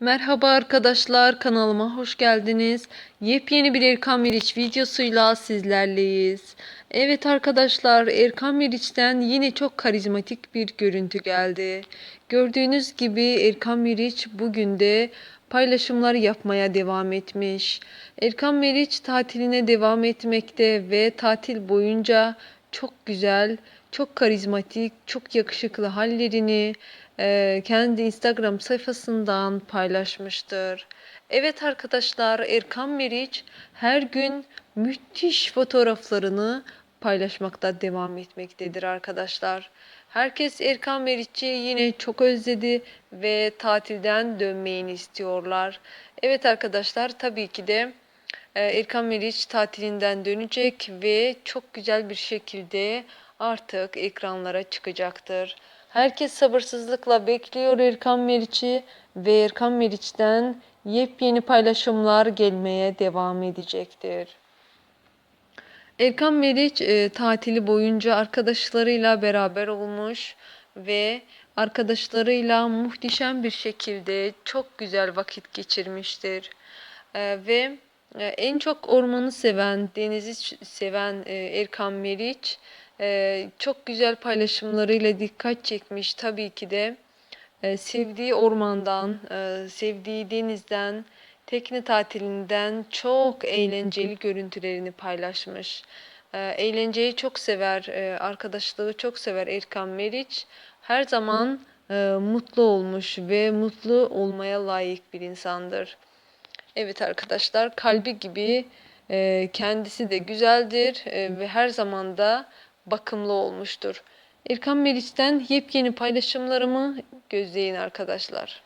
Merhaba arkadaşlar kanalıma hoş geldiniz. Yepyeni bir Erkan Meriç videosuyla sizlerleyiz. Evet arkadaşlar Erkan Meriç'ten yine çok karizmatik bir görüntü geldi. Gördüğünüz gibi Erkan Meriç bugün de paylaşımlar yapmaya devam etmiş. Erkan Meriç tatiline devam etmekte ve tatil boyunca çok güzel, çok karizmatik, çok yakışıklı hallerini e, kendi Instagram sayfasından paylaşmıştır. Evet arkadaşlar Erkan Meriç her gün müthiş fotoğraflarını paylaşmakta devam etmektedir arkadaşlar. Herkes Erkan Meriç'i yine çok özledi ve tatilden dönmeyini istiyorlar. Evet arkadaşlar tabii ki de Erkan Meriç tatilinden dönecek ve çok güzel bir şekilde artık ekranlara çıkacaktır. Herkes sabırsızlıkla bekliyor Erkan Meriç'i ve Erkan Meriç'ten yepyeni paylaşımlar gelmeye devam edecektir. Erkan Meriç e, tatili boyunca arkadaşlarıyla beraber olmuş ve arkadaşlarıyla muhteşem bir şekilde çok güzel vakit geçirmiştir. E, ve en çok ormanı seven, denizi seven e, Erkan Meriç e, çok güzel paylaşımlarıyla dikkat çekmiş. Tabii ki de e, sevdiği ormandan, sevdiği denizden, tekne tatilinden çok eğlenceli görüntülerini paylaşmış. Eğlenceyi çok sever, arkadaşlığı çok sever Erkan Meriç. Her zaman mutlu olmuş ve mutlu olmaya layık bir insandır. Evet arkadaşlar kalbi gibi e, kendisi de güzeldir e, ve her zaman da bakımlı olmuştur. Erkan Meriç'ten yepyeni paylaşımlarımı gözleyin arkadaşlar.